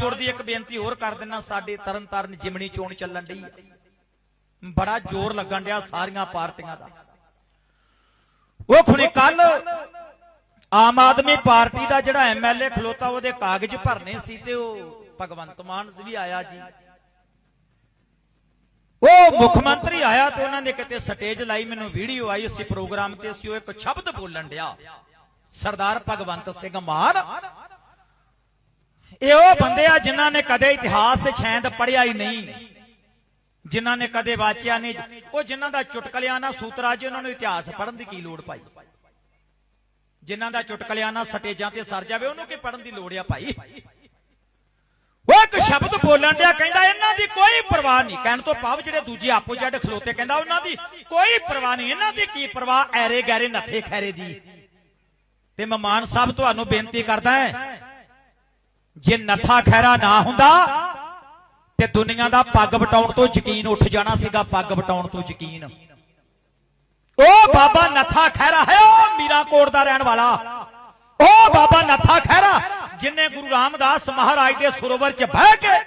ਜੁੜਦੀ ਇੱਕ ਬੇਨਤੀ ਹੋਰ ਕਰ ਦਿੰਨਾ, ਸਾਡੇ ਤਰਨਤਾਰਨ ਜਿਮਣੀ ਚੋਣ ਚੱਲਣ ਡਈ। ਬੜਾ ਜ਼ੋਰ ਲੱਗਣ ਡਿਆ ਸਾਰੀਆਂ ਪਾਰਟੀਆਂ ਦਾ। ਉਹ ਖੁਣੇ ਕੱਲ ਆਮ ਆਦਮੀ ਪਾਰਟੀ ਦਾ ਜਿਹੜਾ ਐਮਐਲਏ ਖਲੋਤਾ, ਉਹਦੇ ਕਾਗਜ਼ ਭਰਨੇ ਸੀ ਤੇ ਉਹ ਭਗਵੰਤ ਮਾਨ ਵੀ ਆਇਆ ਜੀ। ਉਹ ਮੁੱਖ ਮੰਤਰੀ ਆਇਆ ਤੇ ਉਹਨਾਂ ਨੇ ਕਿਤੇ ਸਟੇਜ ਲਾਈ, ਮੈਨੂੰ ਵੀਡੀਓ ਆਈ, ਅਸੀਂ ਪ੍ਰੋਗਰਾਮ ਤੇ ਸੀ ਉਹ ਇੱਕ ਸ਼ਬਦ ਬੋਲਣ ਡਿਆ। ਸਰਦਾਰ ਭਗਵੰਤ ਸਿੰਘ ਮਾਨ ਇਹ ਉਹ ਬੰਦੇ ਆ ਜਿਨ੍ਹਾਂ ਨੇ ਕਦੇ ਇਤਿਹਾਸ ਛੈਂਦ ਪੜਿਆ ਹੀ ਨਹੀਂ। ਜਿਨ੍ਹਾਂ ਨੇ ਕਦੇ ਵਾਚਿਆ ਨਹੀਂ। ਉਹ ਜਿਨ੍ਹਾਂ ਦਾ ਚੁਟਕਲਿਆਨਾ ਨਾਲ ਸੂਤਰਾ ਜੀ ਉਹਨਾਂ ਨੂੰ ਇਤਿਹਾਸ ਪੜਨ ਦੀ ਕੀ ਲੋੜ ਭਾਈ? ਜਿਨ੍ਹਾਂ ਦਾ ਚੁਟਕਲਿਆਨਾ ਸਟੇਜਾਂ ਤੇ ਸਰ ਜਾਵੇ, ਉਹਨੂੰ ਕੀ ਪੜਨ ਦੀ ਲੋੜ ਆ ਭਾਈ? ਉਹ ਇੱਕ ਸ਼ਬਦ ਬੋਲਣ ਡਿਆ, ਕਹਿੰਦਾ ਇਹਨਾਂ ਦੀ ਕੋਈ ਪਰਵਾਹ ਨਹੀਂ। ਕਹਿਣ ਤੋਂ ਭਾਵ ਜਿਹੜੇ ਦੂਜੇ ਆਪੋ ਜੱਟ ਖਲੋਤੇ, ਕਹਿੰਦਾ ਉਹਨਾਂ ਦੀ ਕੋਈ ਪਰਵਾਹ ਨਹੀਂ। ਇਹਨਾਂ ਦੀ ਕੀ ਪਰਵਾਹ ਐਰੇ ਗੈਰੇ ਨੱਥੇ ਖੈਰੇ ਦੀ? ਤੇ ਮਹਿਮਾਨ ਸਾਹਿਬ ਤੁਹਾਨੂੰ ਬੇਨਤੀ ਕਰਦਾ ਹੈ ਜੇ ਨੱਥਾ ਖੈਰਾ ਨਾ ਹੁੰਦਾ, ਤੇ ਦੁਨੀਆ ਦਾ ਪੱਗ ਵਟਾਉਣ ਤੋਂ ਯਕੀਨ ਉੱਠ ਜਾਣਾ ਸੀਗਾ, ਪੱਗ ਵਟਾਉਣ ਤੋਂ ਯਕੀਨ। ਉਹ ਬਾਬਾ ਨੱਥਾ ਖੈਰਾ ਹੈ ਉਹ ਮੀਰਾਕੋਟ ਦਾ ਰਹਿਣ ਵਾਲਾ। ਉਹ ਬਾਬਾ ਨੱਥਾ ਖੈਰਾ ਜਿਨੇ ਗੁਰੂ ਰਾਮਦਾਸ ਮਹਾਰਾਜ ਦੇ ਸਰੋਵਰ 'ਚ ਬਹਿ ਕੇ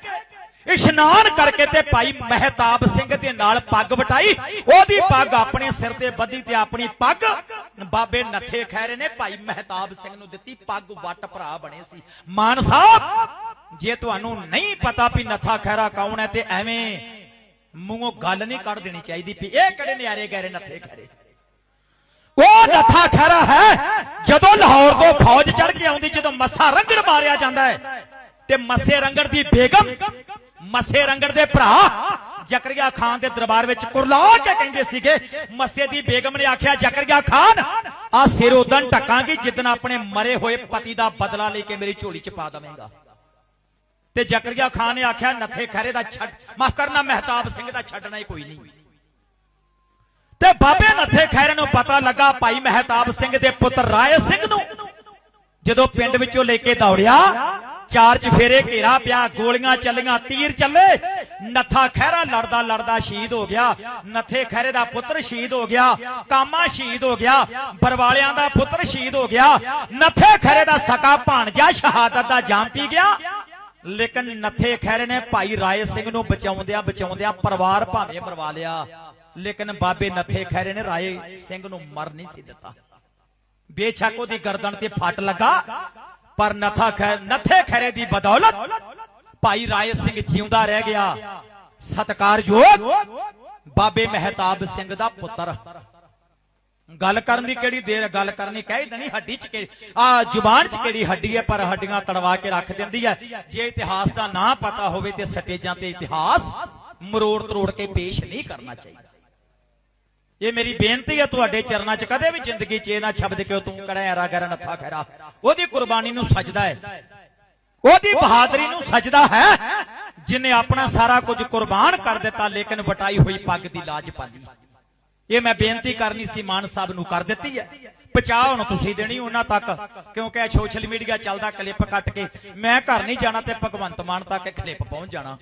ਇਸ਼ਨਾਨ ਕਰਕੇ ਤੇ ਭਾਈ ਮਹਿਤਾਬ ਸਿੰਘ ਦੇ ਨਾਲ ਪੱਗ ਵਟਾਈ। ਉਹਦੀ ਪੱਗ ਆਪਣੇ ਸਿਰ ਤੇ ਬੱਧੀ ਤੇ ਆਪਣੀ ਪੱਗ। ਬਾਬੇ ਨੱਥੇ ਖੈਰੇ ਨੇ ਭਾਈ ਮਹਿਤਾਬ ਸਿੰਘ ਨੂੰ ਦਿੱਤੀ ਪੱਗ ਵੱਟ ਭਰਾ ਬਣੇ ਸੀ। ਮਾਨ ਸਾਹਿਬ, ਜੇ ਤੁਹਾਨੂੰ ਨਹੀਂ ਪਤਾ ਵੀ ਨੱਥਾ ਖੈਰਾ ਕੌਣ ਹੈ ਤੇ ਐਵੇਂ ਮੂੰਹੋਂ ਗੱਲ ਨਹੀਂ ਕੱਢ ਦੇਣੀ ਚਾਹੀਦੀ ਵੀ ਇਹ ਕਿਹੜੇ ਨਿਆਰੇ ਗੈਰੇ ਨੱਥੇ ਖੈਰੇ ਉਹ ਨੱਥਾ ਖੈਰਾ ਹੈ, ਜਦੋਂ ਲਾਹੌਰ ਤੋਂ ਫੌਜ ਚੜ ਕੇ ਆਉਂਦੀ, ਜਦੋਂ ਮੱਸਾ ਰੰਗੜ ਮਾਰਿਆ ਜਾਂਦਾ ਹੈ, ਤੇ ਮੱਸੇ ਰੰਗੜ ਦੀ ਬੇਗਮ ਮੱਸੇ ਰੰਗੜ ਦੇ ਭਰਾ। ਜ਼ਕਰੀਆ ਖਾਨ ਦੇ ਦਰਬਾਰ ਵਿੱਚ ਕੁਰਲਾ ਕੇ ਕਹਿੰਦੇ ਸੀਗੇ, ਮੱਸੇ ਦੀ ਬੇਗਮ ਨੇ ਆਖਿਆ, ਜ਼ਕਰੀਆ ਖਾਨ, ਆ ਸਿਰ ਉਦੋਂ ਟੱਕਾਂਗੀ ਜਿੱਦਨ ਆਪਣੇ ਮਰੇ ਹੋਏ ਪਤੀ ਦਾ ਬਦਲਾ ਲੈ ਕੇ ਮੇਰੀ ਝੋਲੀ 'ਚ ਪਾ ਦਵੇਂਗਾ। ਤੇ ਜ਼ਕਰੀਆ ਖਾਨ ਨੇ ਆਖਿਆ, ਨੱਥੇ ਖੈਰੇ ਦਾ ਛੱਡ, ਮਾਫ ਕਰਨਾ, ਮਹਿਤਾਬ ਸਿੰਘ ਦਾ ਛੱਡਣਾ ਹੀ ਕੋਈ ਨਹੀਂ। ਤੇ ਬਾਬੇ ਨੱਥੇ ਖੈਰੇ ਨੂੰ ਪਤਾ ਲੱਗਾ, ਭਾਈ ਮਹਿਤਾਬ ਸਿੰਘ ਦੇ ਪੁੱਤਰ ਰਾਏ ਸਿੰਘ ਨੂੰ, ਜਦੋਂ ਪਿੰਡ ਵਿੱਚੋਂ ਲੈ ਕੇ ਦੌੜਿਆ ਚਾਰ ਚਫੇਰੇ ਘੇਰਾ ਪਿਆ, ਗੋਲੀਆਂ ਚੱਲੀਆਂ, ਤੀਰ ਚੱਲੇ। ਨੱਥਾ ਖਹਿਰਾ ਲੜਦਾ ਲੜਦਾ ਸ਼ਹੀਦ ਹੋ ਗਿਆ। ਨੱਥੇ ਖਹਿਰੇ ਦਾ ਪੁੱਤਰ ਸ਼ਹੀਦ ਹੋ ਗਿਆ। ਕਾਮਾ ਸ਼ਹੀਦ ਹੋ ਗਿਆ। ਬਰਵਾਲਿਆਂ ਦਾ ਪੁੱਤਰ ਸ਼ਹੀਦ ਹੋ ਗਿਆ। ਨੱਥੇ ਖਹਿਰੇ ਦਾ ਸਕਾ ਭਾਣਜਾ ਸ਼ਹਾਦਤ ਦਾ ਜਾਮ ਪੀ ਗਿਆ। ਲੇਕਿਨ ਨੱਥੇ ਖਹਿਰੇ ਨੇ ਭਾਈ ਰਾਏ ਸਿੰਘ ਨੂੰ ਬਚਾਉਂਦਿਆਂ ਬਚਾਉਂਦਿਆਂ ਪਰਿਵਾਰ ਭਾਵੇਂ ਮਰਵਾ ਲਿਆ। ਲੇਕਿਨ ਬਾਬੇ ਨੱਥੇ ਖਹਿਰੇ ਨੇ ਰਾਏ ਸਿੰਘ ਨੂੰ ਮਰ ਨਹੀਂ ਸੀ ਦਿੱਤਾ। ਬੇਸ਼ੱਕ ਉਹਦੀ ਗਰਦਨ ਤੇ ਫੱਟ ਲੱਗਾ। ਪਰ ਨਥਾ ਖੈ ਨਥੇ ਖੈਰੇ ਦੀ ਬਦੌਲਤ ਭਾਈ ਰਾਏ ਸਿੰਘ ਜਿਉਂਦਾ ਰਹਿ ਗਿਆ। ਸਤਕਾਰਯੋਗ ਬਾਬੇ ਮਹਿਤਾਬ ਸਿੰਘ ਦਾ ਪੁੱਤਰ। ਗੱਲ ਕਰਨ ਦੀ ਕਿਹੜੀ ਦੇਰ, ਗੱਲ ਕਰਨੀ ਕਹਿ ਦੇਣੀ, ਹੱਡੀ ਚ ਕਿਹੜੀ ਆ ਜ਼ੁਬਾਨ ਚ ਕਿਹੜੀ ਹੱਡੀ ਹੈ, ਪਰ ਹੱਡੀਆਂ ਤੜਵਾ ਕੇ ਰੱਖ ਦਿੰਦੀ ਹੈ। ਜੇ ਇਤਿਹਾਸ ਦਾ ਨਾਂ ਪਤਾ ਹੋਵੇ ਤੇ ਸਟੇਜਾਂ ਤੇ ਇਤਿਹਾਸ ਮਰੋੜ ਤਰੋੜ ਕੇ ਪੇਸ਼ ਨਹੀਂ ਕਰਨਾ ਚਾਹੀਦਾ। ਇਹ ਮੇਰੀ ਬੇਨਤੀ ਹੈ ਤੁਹਾਡੇ ਚਰਨਾਂ 'ਚ ਕਦੇ ਵੀ ਜ਼ਿੰਦਗੀ 'ਚ ਇਹ ਨਾ ਸ਼ਬਦ ਕਿਉਂ ਤੂੰ ਕੜਾ ਐਰਾ ਨੱਥਾ ਖੈਰਾ। ਉਹਦੀ ਕੁਰਬਾਨੀ ਨੂੰ ਸਜਦਾ ਹੈ। ਉਹਦੀ ਬਹਾਦਰੀ ਨੂੰ ਸਜਦਾ ਹੈ। ਜਿਨੇ ਆਪਣਾ ਸਾਰਾ ਕੁਝ ਕੁਰਬਾਨ ਕਰ ਦਿੱਤਾ, ਲੇਕਿਨ ਵਟਾਈ ਹੋਈ ਪੱਗ ਦੀ ਲਾਜ ਪਾਲੀ। ਇਹ ਮੈਂ ਬੇਨਤੀ ਕਰਨੀ ਸੀ, ਮਾਨ ਸਾਹਿਬ ਨੂੰ ਕਰ ਦਿੱਤੀ ਹੈ। ਪਚਾ ਹੁਣ ਤੁਸੀਂ ਦੇਣੀ ਉਹਨਾਂ ਤੱਕ, ਕਿਉਂਕਿ ਇਹ ਸੋਸ਼ਲ ਮੀਡੀਆ ਚੱਲਦਾ, ਕਲਿੱਪ ਕੱਟ ਕੇ। ਮੈਂ ਘਰ ਨਹੀਂ ਜਾਣਾ ਤੇ ਭਗਵੰਤ ਮਾਨ ਤੱਕ ਇਹ ਕਲਿੱਪ ਪਹੁੰਚ ਜਾਣਾ।